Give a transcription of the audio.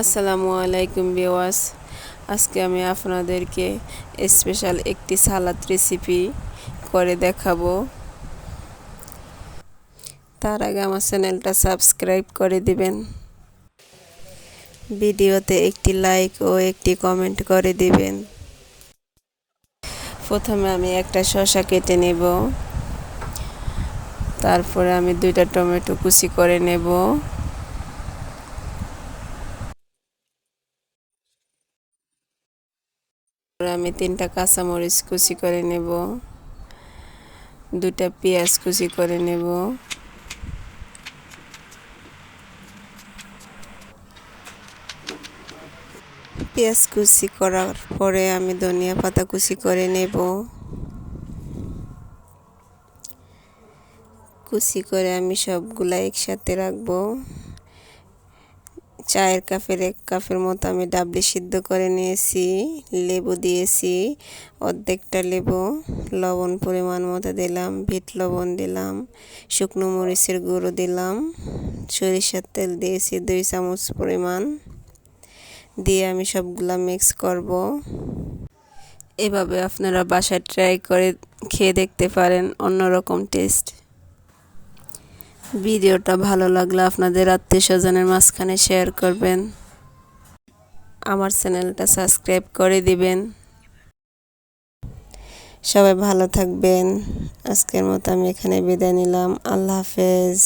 আসসালামু আলাইকুম বিওয়াস আজকে আমি আপনাদেরকে স্পেশাল একটি সালাদ রেসিপি করে দেখাবো। তার আগে আমার চ্যানেলটা সাবস্ক্রাইব করে দিবেন। ভিডিওতে একটি লাইক ও একটি কমেন্ট করে দিবেন। প্রথমে আমি একটা শসা কেটে নেব। তারপরে আমি দুইটা টমেটো কুচি করে নেব। আমি তিনটা কাঁচামরিচ কুচি করে নেব। দুটা পেঁয়াজ কুচি করে নেব। পেঁয়াজ কুচি করার পরে আমি ধনিয়া পাতা কুচি করে নেব। কুচি করে আমি সবগুলা একসাথে রাখব। চায়ের কাপের এক কাপের মতো আমি ডাবলি সিদ্ধ করে নিয়েছি, লেবু দিয়েছি, অর্ধেকটা লেবু, লবণ পরিমাণ মতো দিলাম, বিট লবণ দিলাম, শুকনো মরিচের গুঁড়ো দিলাম, সরিষার তেল দিয়েছি দুই চামচ পরিমাণ। দিয়ে আমি সবগুলা মিক্স করব। এভাবে আপনারা বাসায় ট্রাই করে খেয়ে দেখতে পারেন অন্যরকম টেস্ট ভিডিওটা ভালো লাগলে আপনাদের আত্মীয় স্বজনের মাঝখানে শেয়ার করবেন। আমার চ্যানেলটা সাবস্ক্রাইব করে দিবেন। সবাই ভালো থাকবেন। আজকের মতো আমি এখানে বিদায় নিলাম। আল্লাহ হাফেজ।